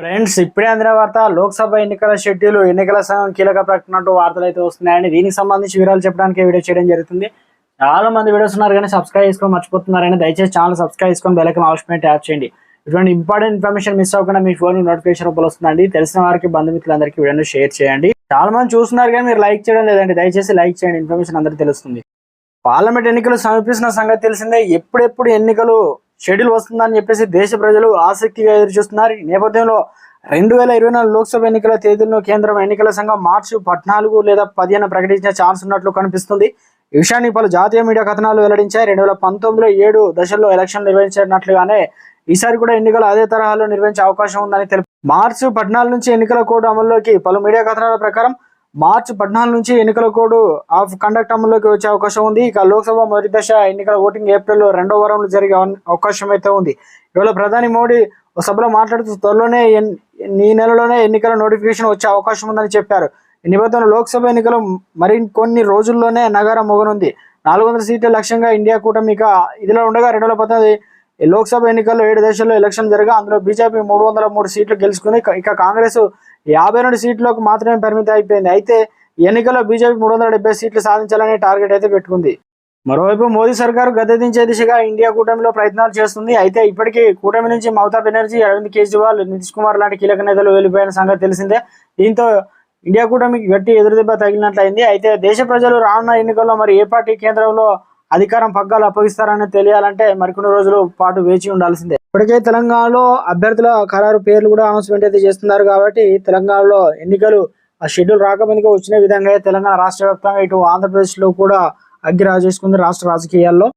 Friends ఇప్పుడే అందిన వార్త లోక్సభ ఎన్నికల షెడ్యూల్ ఎన్నికల సంఘం కీలక ప్రకటన వార్తలు అయితే వస్తున్నాయని దీనికి సంబంధించి వివరాలు చెప్పడానికి వీడియో చేయడం జరుగుతుంది. చాలా మంది వీడియోస్ ఉన్నారు కానీ సబ్స్క్రైబ్ చేసుకొని మర్చిపోతున్నారని దయచేసి ఛానల్ సబ్స్క్రైబ్ చేసుకొని బెల్లైకన్ ఆప్షన్ ట్యాప్ చేయండి. ఇటువంటి ఇంపార్టెంట్ ఇన్ఫర్మేషన్ మిస్ అవ్వకుండా మీ ఫోన్ నోటిఫికేషన్ రూపంలో వస్తుందండి. తెలిసిన వారికి బంధుమిత్రులందరికీ వీడియోను షేర్ చేయండి. చాలా మంది చూస్తున్నారు కానీ మీరు లైక్ చేయడం లేదండి. దయచేసి లైక్ చేయండి. ఇన్ఫర్మేషన్ అందరికీ తెలుస్తుంది. పార్లమెంట్ ఎన్నికలు సమీపిస్తున్న సంగతి తెలిసిందే. ఎప్పుడెప్పుడు ఎన్నికలు షెడ్యూల్ వస్తుందని చెప్పేసి దేశ ప్రజలు ఆసక్తిగా ఎదురు చూస్తున్నారు. ఈ నేపథ్యంలో రెండు వేల ఇరవై నాలుగు లోక్సభ ఎన్నికల తేదీలను కేంద్రం ఎన్నికల సంఘం మార్చి పద్నాలుగు లేదా పదిహేను ప్రకటించిన ఛాన్స్ ఉన్నట్లు కనిపిస్తుంది. ఈ విషయాన్ని పలు జాతీయ మీడియా కథనాలు వెల్లడించాయి రెండు వేల పంతొమ్మిదిలో ఏడు దశల్లో ఎలక్షన్ నిర్వహించినట్లుగానే ఈసారి కూడా ఎన్నికలు అదే తరహాలో నిర్వహించే అవకాశం ఉందని తెలుపు మార్చి పద్నాలుగు నుంచి ఎన్నికల కోడ్ అమల్లోకి పలు మీడియా కథనాల ప్రకారం మార్చి పద్నాలుగు నుంచి ఎన్నికల కోడ్ ఆఫ్ కండక్ట్ అమల్లోకి వచ్చే అవకాశం ఉంది. ఇక లోక్సభ మొదటి దశ ఎన్నికల ఓటింగ్ ఏప్రిల్ రెండో వారంలో జరిగే అవకాశం అయితే ఉంది. ఇవాళ ప్రధాని మోడీ సభలో మాట్లాడుతూ త్వరలోనే ఈ నెలలోనే ఎన్నికల నోటిఫికేషన్ వచ్చే అవకాశం ఉందని చెప్పారు. ఈ నిబంధనలు లోక్సభ ఎన్నికలు మరికొన్ని రోజుల్లోనే నగరం మొగనుంది. నాలుగు వందల సీట్ల లక్ష్యంగా ఇండియా కూటమి ఇక ఇదిలో ఉండగా రెండు వేల లోక్సభ ఎన్నికల్లో ఏడు దేశాల్లో ఎలక్షన్ జరగా అందులో బీజేపీ మూడు వందల మూడు సీట్లు గెలుచుకుని ఇక కాంగ్రెస్ యాభై రెండు సీట్లకు మాత్రమే పరిమితం అయిపోయింది. అయితే ఎన్నికల్లో బీజేపీ మూడు వందల డెబ్బై సీట్లు సాధించాలనే టార్గెట్ అయితే పెట్టుకుంది. మరోవైపు మోదీ సర్కారు గద్దెదించే దిశగా ఇండియా కూటమిలో ప్రయత్నాలు చేస్తుంది. అయితే ఇప్పటికీ కూటమి నుంచి మమతా బెనర్జీ అరవింద్ కేజ్రీవాల్ నితీష్ కుమార్ లాంటి కీలక నేతలు వెళ్ళిపోయిన సంగతి తెలిసిందే. దీంతో ఇండియా కూటమికి గట్టి ఎదురుదెబ్బ తగిలినట్లయింది. అయితే దేశ ప్రజలు రానున్న ఎన్నికల్లో మరి ఏ పార్టీ కేంద్రంలో అధికారం పగ్గాలు అప్పగిస్తారని తెలియాలంటే మరికొన్ని రోజులు పాటు వేచి ఉండాల్సిందే. ఇప్పటికే తెలంగాణలో అభ్యర్థుల ఖరారు పేర్లు కూడా అనౌన్స్మెంట్ అయితే చేస్తున్నారు కాబట్టి తెలంగాణలో ఎన్నికలు ఆ షెడ్యూల్ రాకముందుకు వచ్చిన విధంగా తెలంగాణ రాష్ట్ర వ్యాప్తంగా ఇటు ఆంధ్రప్రదేశ్లో కూడా అగ్గి రాజేసుకుంది రాష్ట్ర రాజకీయాల్లో.